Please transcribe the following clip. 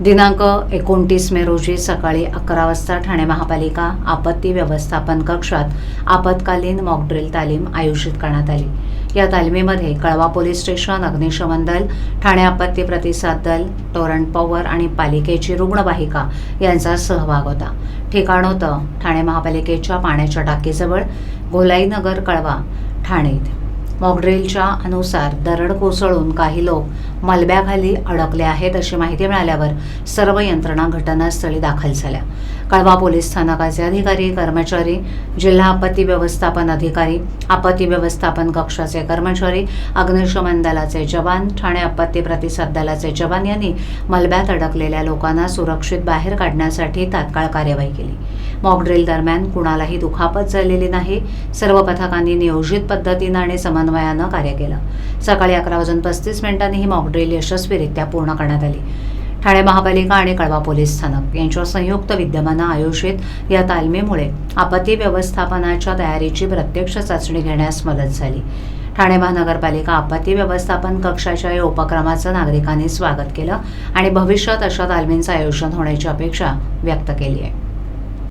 दिनांक एकोणतीस मे रोजी सकाळी अकरा वाजता ठाणे महापालिका आपत्ती व्यवस्थापन कक्षात आपत्कालीन मॉकड्रिल तालीम आयोजित करण्यात आली या तालमीमध्ये कळवा पोलीस स्टेशन अग्निशमन दल ठाणे आपत्ती प्रतिसाद दल टोरंट पॉवर आणि पालिकेची रुग्णवाहिका यांचा सहभाग होता ठिकाण होतं ठाणे महापालिकेच्या पाण्याच्या टाकीजवळ गोलाईनगर कळवा ठाणे इथे. मॉकड्रिलच्या अनुसार दरड कोसळून काही लोक मलब्याखाली अडकले आहेत अशी माहिती मिळाल्यावर सर्व यंत्रणा घटनास्थळी दाखल झाल्या. कळवा पोलीस स्थानकाचे अधिकारी कर्मचारी जिल्हा आपत्ती व्यवस्थापन अधिकारी आपत्ती व्यवस्थापन कक्षाचे कर्मचारी अग्निशमन दलाचे जवान ठाणे आपत्ती प्रतिसाद दलाचे जवान यांनी मलब्यात अडकलेल्या लोकांना सुरक्षित बाहेर काढण्यासाठी तात्काळ कार्यवाही केली. मॉकड्रिल दरम्यान कुणालाही दुखापत झालेली नाही. सर्व पथकांनी नियोजित पद्धतीनं आणि समन्वयानं कार्य केलं. सकाळी अकरा वाजून पस्तीस मिनिटांनी ही मॉकड्रिल यशस्वीरित्या पूर्ण करण्यात आली. ठाणे महापालिका आणि कळवा पोलीस स्थानक यांच्या संयुक्त विद्यमानं आयोजित या तालमीमुळे आपत्ती व्यवस्थापनाच्या तयारीची प्रत्यक्ष चाचणी घेण्यास मदत झाली. ठाणे महानगरपालिका आपत्ती व्यवस्थापन कक्षाच्या या उपक्रमाचं नागरिकांनी स्वागत केलं आणि भविष्यात अशा तालमींचं आयोजन होण्याची अपेक्षा व्यक्त केली आहे.